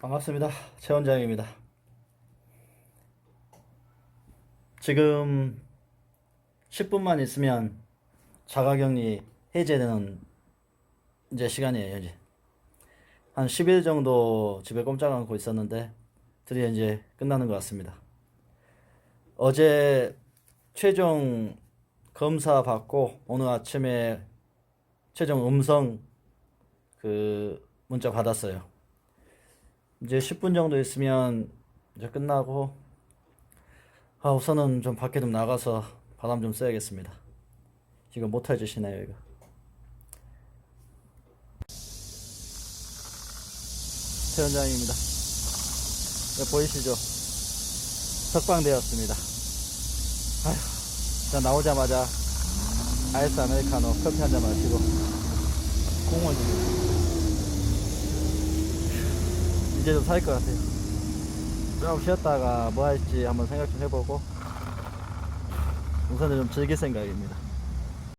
반갑습니다. 최 원장입니다. 지금 10분만 있으면 자가격리 해제되는 이제 시간이에요, 이제. 한 10일 정도 집에 꼼짝 않고 있었는데 드디어 이제 끝나는 것 같습니다. 어제 최종 검사 받고 오늘 아침에 최종 음성 그 문자 받았어요. 이제 10분 정도 있으면 이제 끝나고 아 우선은 좀 밖에 좀 나가서 바람 좀 쐬야겠습니다. 지금 못 해주시네요 이거. 최 원장입니다. 여기 보이시죠? 석방되었습니다. 아휴, 자 나오자마자 아이스 아메리카노 커피 한 잔 마시고 공원 좀 이제 좀 살 것 같아요. 좀 쉬었다가 뭐 할지 한번 생각 좀 해보고 우선은 좀 즐길 생각입니다.